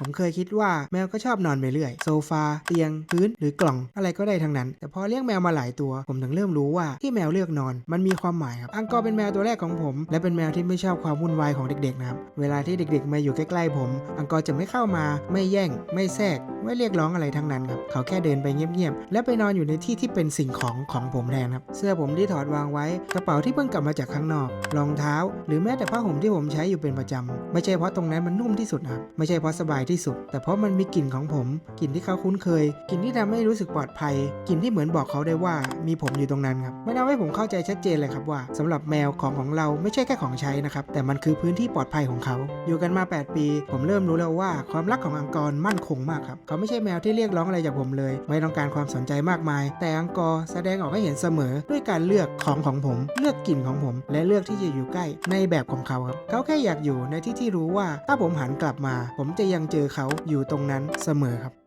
ผมเคยคิดว่าแมวก็ชอบนอนไปเรื่อย โซฟา เตียง พื้นหรือกล่อง อะไรก็ได้ทั้งนั้น แต่พอเลี้ยงแมวมาหลายตัว ผมถึงเริ่มรู้ว่าที่แมวเลือกนอน มันมีความหมายครับ อังกอร์เป็นแมวตัวแรกของผม และเป็นแมวที่ไม่ชอบความวุ่นวายของเด็กๆนะครับ เวลาที่เด็กๆ มาอยู่ใกล้ๆผม อังกอร์จะไม่เข้ามา ไม่แย่ง ไม่แทรก ไม่เรียกร้องอะไรทั้งนั้นครับ เขาแค่เดินไปเงียบๆ และไปนอนอยู่ในที่ที่เป็นสิ่งของของผมแทนครับ เสื้อผมที่ถอดวางไว้ กระเป๋าที่เพิ่งกลับมาจากข้างนอก รองเท้า หรือแม้แต่ผ้าห่มที่ผมใช้อยู่เป็นประจำไม่ใช่เพราะตรงนั้นมันนุ่มที่สุดครับ ไม่ใช่เพราะสบายที่สุด แต่เพราะมันมีกลิ่นของผมกลิ่นที่เขาคุ้นเคยกลิ่นที่ทำให้รู้สึกปลอดภัยกลิ่นที่เหมือนบอกเขาได้ว่ามีผมอยู่ตรงนั้นครับมันทำให้ผมเข้าใจชัดเจนเลยครับว่าสำหรับแมวของของเราไม่ใช่แค่ของใช้นะครับแต่มันคือพื้นที่ปลอดภัยของเขา อยู่กันมา 8 ปี ผมเริ่มรู้แล้วว่าความรักของอังกอร์มั่นคงมากครับเขาไม่ใช่แมวที่เรียกร้องอะไรจากผมเลย ไม่ต้องการความสนใจมากมาย แต่อังกอร์แสดงออกให้เห็นเสมอด้วยการเลือกของของผม เลือกกลิ่นของผม และเลือกที่จะอยู่ใกล้ในแบบของเขาครับเขาแค่อยากอยู่ในที่ที่รู้ว่า ถ้าผมหันกลับมา ผมจะยังเจอเขาอยู่ตรงนั้นเสมอครับ